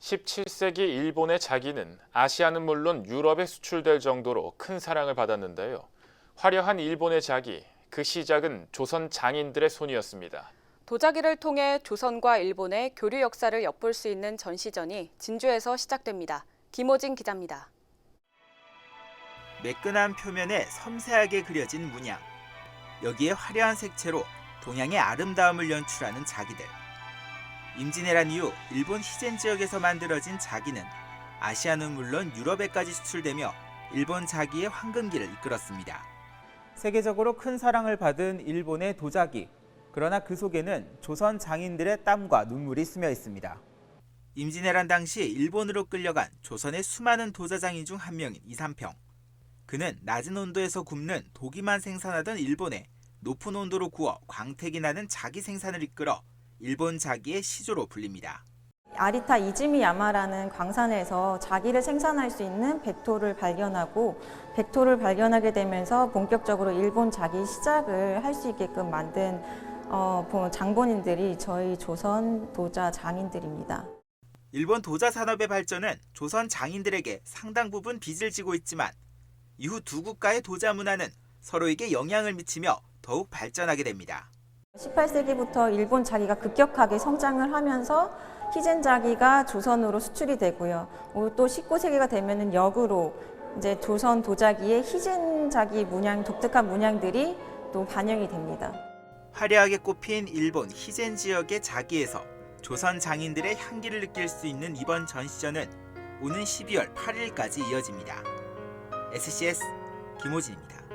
17세기 일본의 자기는 아시아는 물론 유럽에 수출될 정도로 큰 사랑을 받았는데요. 화려한 일본의 자기, 그 시작은 조선 장인들의 손이었습니다. 도자기를 통해 조선과 일본의 교류 역사를 엿볼 수 있는 전시전이 진주에서 시작됩니다. 김호진 기자입니다. 매끈한 표면에 섬세하게 그려진 문양. 여기에 화려한 색채로 동양의 아름다움을 연출하는 자기들. 임진왜란 이후 일본 히젠 지역에서 만들어진 자기는 아시아는 물론 유럽에까지 수출되며 일본 자기의 황금기를 이끌었습니다. 세계적으로 큰 사랑을 받은 일본의 도자기. 그러나 그 속에는 조선 장인들의 땀과 눈물이 스며 있습니다. 임진왜란 당시 일본으로 끌려간 조선의 수많은 도자장인 중 한 명인 이삼평. 그는 낮은 온도에서 굽는 도기만 생산하던 일본에 높은 온도로 구워 광택이 나는 자기 생산을 이끌어 일본 자기의 시조로 불립니다. 아리타 이즈미 야마라는 광산에서 자기를 생산할 수 있는 백토를 발견하고 백토를 발견하게 되면서 본격적으로 일본 자기 시작을 할 수 있게끔 만든 어, 보- 장본인들이 저희 조선 도자 장인들입니다. 일본 도자 산업의 발전은 조선 장인들에게 상당 부분 빚을 지고 있지만 이후 두 국가의 도자 문화는 서로에게 영향을 미치며 더욱 발전하게 됩니다. 18세기부터 일본 자기가 급격하게 성장을 하면서 히젠 자기가 조선으로 수출이 되고요. 어, 또 19세기가 되면은 역으로 이제 조선 도자기의 히젠 자기 문양 독특한 문양들이 또 반영이 됩니다. 화려하게 꼽힌 일본 히젠 지역의 자기에서 조선 장인들의 향기를 느낄 수 있는 이번 전시전은 오는 12월 8일까지 이어집니다. SCS 김호진입니다.